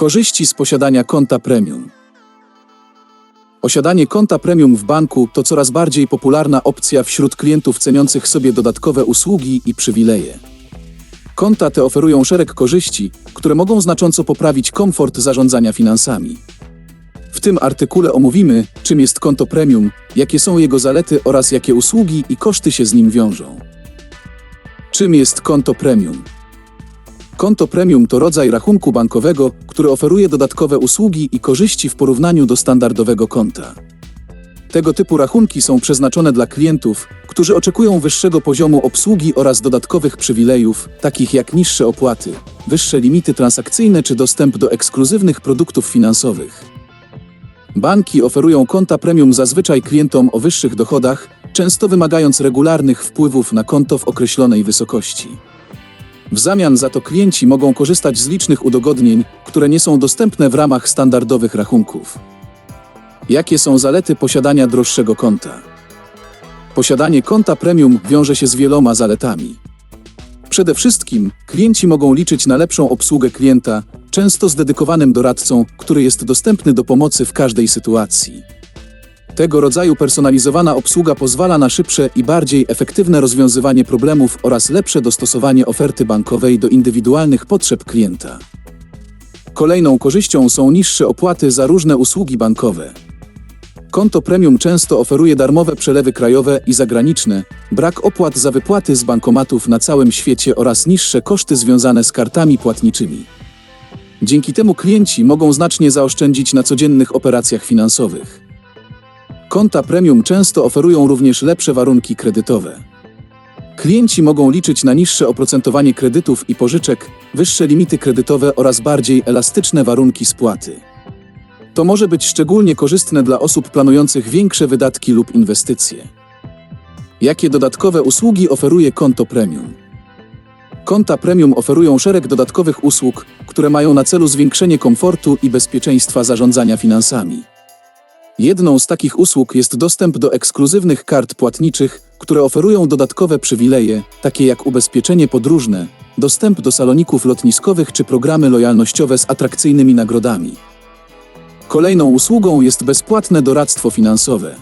Korzyści z posiadania konta premium. Posiadanie konta premium w banku to coraz bardziej popularna opcja wśród klientów ceniących sobie dodatkowe usługi i przywileje. Konta te oferują szereg korzyści, które mogą znacząco poprawić komfort zarządzania finansami. W tym artykule omówimy, czym jest konto premium, jakie są jego zalety oraz jakie usługi i koszty się z nim wiążą. Czym jest konto premium? Konto premium to rodzaj rachunku bankowego, który oferuje dodatkowe usługi i korzyści w porównaniu do standardowego konta. Tego typu rachunki są przeznaczone dla klientów, którzy oczekują wyższego poziomu obsługi oraz dodatkowych przywilejów, takich jak niższe opłaty, wyższe limity transakcyjne czy dostęp do ekskluzywnych produktów finansowych. Banki oferują konta premium zazwyczaj klientom o wyższych dochodach, często wymagając regularnych wpływów na konto w określonej wysokości. W zamian za to klienci mogą korzystać z licznych udogodnień, które nie są dostępne w ramach standardowych rachunków. Jakie są zalety posiadania droższego konta? Posiadanie konta premium wiąże się z wieloma zaletami. Przede wszystkim klienci mogą liczyć na lepszą obsługę klienta, często z dedykowanym doradcą, który jest dostępny do pomocy w każdej sytuacji. Tego rodzaju personalizowana obsługa pozwala na szybsze i bardziej efektywne rozwiązywanie problemów oraz lepsze dostosowanie oferty bankowej do indywidualnych potrzeb klienta. Kolejną korzyścią są niższe opłaty za różne usługi bankowe. Konto premium często oferuje darmowe przelewy krajowe i zagraniczne, brak opłat za wypłaty z bankomatów na całym świecie oraz niższe koszty związane z kartami płatniczymi. Dzięki temu klienci mogą znacznie zaoszczędzić na codziennych operacjach finansowych. Konta premium często oferują również lepsze warunki kredytowe. Klienci mogą liczyć na niższe oprocentowanie kredytów i pożyczek, wyższe limity kredytowe oraz bardziej elastyczne warunki spłaty. To może być szczególnie korzystne dla osób planujących większe wydatki lub inwestycje. Jakie dodatkowe usługi oferuje konto premium? Konta premium oferują szereg dodatkowych usług, które mają na celu zwiększenie komfortu i bezpieczeństwa zarządzania finansami. Jedną z takich usług jest dostęp do ekskluzywnych kart płatniczych, które oferują dodatkowe przywileje, takie jak ubezpieczenie podróżne, dostęp do saloników lotniskowych czy programy lojalnościowe z atrakcyjnymi nagrodami. Kolejną usługą jest bezpłatne doradztwo finansowe.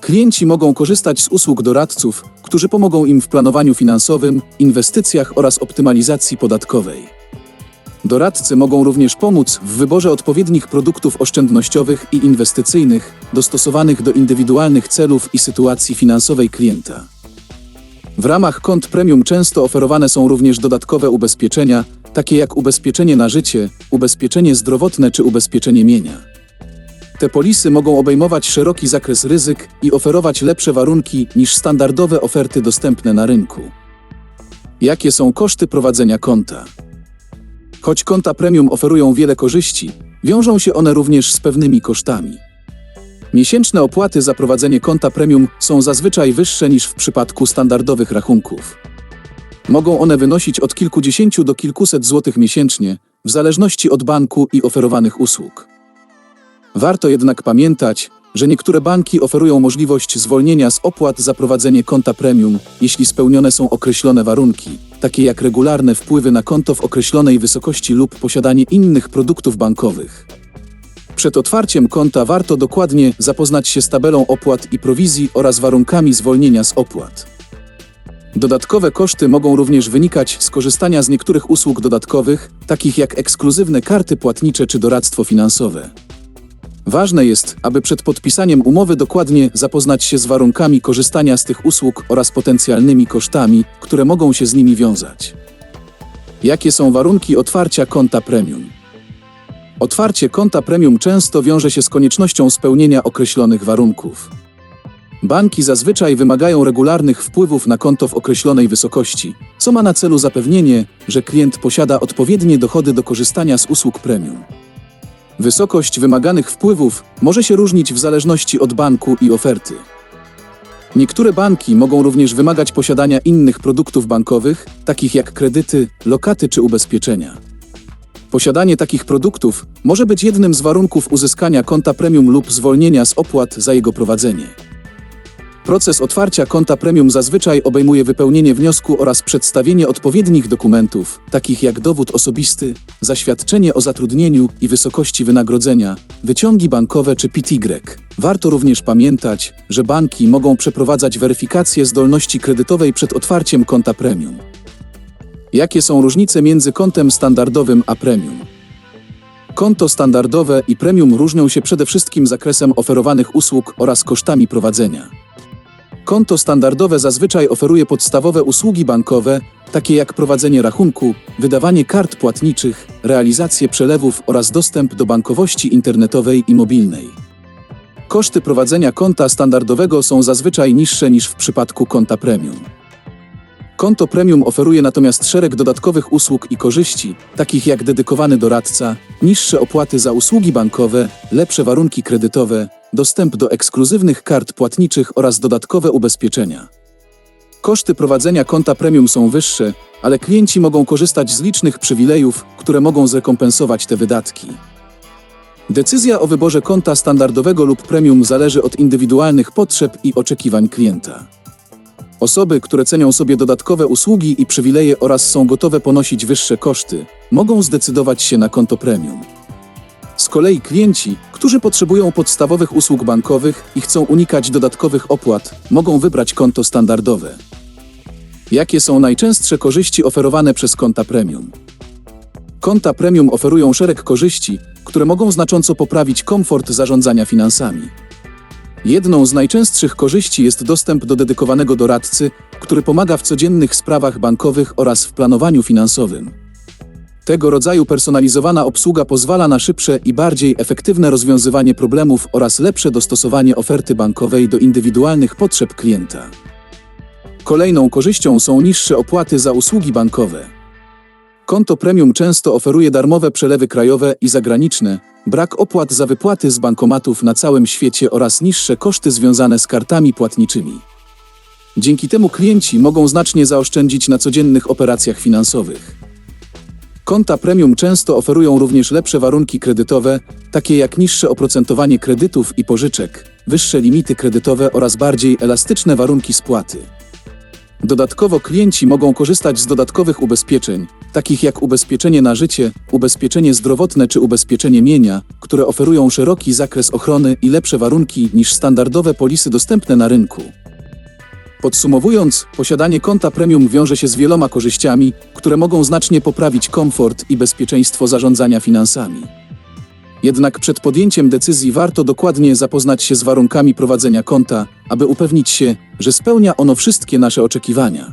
Klienci mogą korzystać z usług doradców, którzy pomogą im w planowaniu finansowym, inwestycjach oraz optymalizacji podatkowej. Doradcy mogą również pomóc w wyborze odpowiednich produktów oszczędnościowych i inwestycyjnych, dostosowanych do indywidualnych celów i sytuacji finansowej klienta. W ramach kont premium często oferowane są również dodatkowe ubezpieczenia, takie jak ubezpieczenie na życie, ubezpieczenie zdrowotne czy ubezpieczenie mienia. Te polisy mogą obejmować szeroki zakres ryzyk i oferować lepsze warunki niż standardowe oferty dostępne na rynku. Jakie są koszty prowadzenia konta? Choć konta premium oferują wiele korzyści, wiążą się one również z pewnymi kosztami. Miesięczne opłaty za prowadzenie konta premium są zazwyczaj wyższe niż w przypadku standardowych rachunków. Mogą one wynosić od kilkudziesięciu do kilkuset złotych miesięcznie, w zależności od banku i oferowanych usług. Warto jednak pamiętać, że niektóre banki oferują możliwość zwolnienia z opłat za prowadzenie konta premium, jeśli spełnione są określone warunki, takie jak regularne wpływy na konto w określonej wysokości lub posiadanie innych produktów bankowych. Przed otwarciem konta warto dokładnie zapoznać się z tabelą opłat i prowizji oraz warunkami zwolnienia z opłat. Dodatkowe koszty mogą również wynikać z korzystania z niektórych usług dodatkowych, takich jak ekskluzywne karty płatnicze czy doradztwo finansowe. Ważne jest, aby przed podpisaniem umowy dokładnie zapoznać się z warunkami korzystania z tych usług oraz potencjalnymi kosztami, które mogą się z nimi wiązać. Jakie są warunki otwarcia konta premium? Otwarcie konta premium często wiąże się z koniecznością spełnienia określonych warunków. Banki zazwyczaj wymagają regularnych wpływów na konto w określonej wysokości, co ma na celu zapewnienie, że klient posiada odpowiednie dochody do korzystania z usług premium. Wysokość wymaganych wpływów może się różnić w zależności od banku i oferty. Niektóre banki mogą również wymagać posiadania innych produktów bankowych, takich jak kredyty, lokaty czy ubezpieczenia. Posiadanie takich produktów może być jednym z warunków uzyskania konta premium lub zwolnienia z opłat za jego prowadzenie. Proces otwarcia konta premium zazwyczaj obejmuje wypełnienie wniosku oraz przedstawienie odpowiednich dokumentów, takich jak dowód osobisty, zaświadczenie o zatrudnieniu i wysokości wynagrodzenia, wyciągi bankowe czy PTY. Warto również pamiętać, że banki mogą przeprowadzać weryfikację zdolności kredytowej przed otwarciem konta premium. Jakie są różnice między kontem standardowym a premium? Konto standardowe i premium różnią się przede wszystkim zakresem oferowanych usług oraz kosztami prowadzenia. Konto standardowe zazwyczaj oferuje podstawowe usługi bankowe, takie jak prowadzenie rachunku, wydawanie kart płatniczych, realizację przelewów oraz dostęp do bankowości internetowej i mobilnej. Koszty prowadzenia konta standardowego są zazwyczaj niższe niż w przypadku konta premium. Konto premium oferuje natomiast szereg dodatkowych usług i korzyści, takich jak dedykowany doradca, niższe opłaty za usługi bankowe, lepsze warunki kredytowe, dostęp do ekskluzywnych kart płatniczych oraz dodatkowe ubezpieczenia. Koszty prowadzenia konta premium są wyższe, ale klienci mogą korzystać z licznych przywilejów, które mogą zrekompensować te wydatki. Decyzja o wyborze konta standardowego lub premium zależy od indywidualnych potrzeb i oczekiwań klienta. Osoby, które cenią sobie dodatkowe usługi i przywileje oraz są gotowe ponosić wyższe koszty, mogą zdecydować się na konto premium. Z kolei klienci, którzy potrzebują podstawowych usług bankowych i chcą unikać dodatkowych opłat, mogą wybrać konto standardowe. Jakie są najczęstsze korzyści oferowane przez konta premium? Konta premium oferują szereg korzyści, które mogą znacząco poprawić komfort zarządzania finansami. Jedną z najczęstszych korzyści jest dostęp do dedykowanego doradcy, który pomaga w codziennych sprawach bankowych oraz w planowaniu finansowym. Tego rodzaju personalizowana obsługa pozwala na szybsze i bardziej efektywne rozwiązywanie problemów oraz lepsze dostosowanie oferty bankowej do indywidualnych potrzeb klienta. Kolejną korzyścią są niższe opłaty za usługi bankowe. Konto premium często oferuje darmowe przelewy krajowe i zagraniczne, brak opłat za wypłaty z bankomatów na całym świecie oraz niższe koszty związane z kartami płatniczymi. Dzięki temu klienci mogą znacznie zaoszczędzić na codziennych operacjach finansowych. Konta premium często oferują również lepsze warunki kredytowe, takie jak niższe oprocentowanie kredytów i pożyczek, wyższe limity kredytowe oraz bardziej elastyczne warunki spłaty. Dodatkowo klienci mogą korzystać z dodatkowych ubezpieczeń, takich jak ubezpieczenie na życie, ubezpieczenie zdrowotne czy ubezpieczenie mienia, które oferują szeroki zakres ochrony i lepsze warunki niż standardowe polisy dostępne na rynku. Podsumowując, posiadanie konta premium wiąże się z wieloma korzyściami, które mogą znacznie poprawić komfort i bezpieczeństwo zarządzania finansami. Jednak przed podjęciem decyzji warto dokładnie zapoznać się z warunkami prowadzenia konta, aby upewnić się, że spełnia ono wszystkie nasze oczekiwania.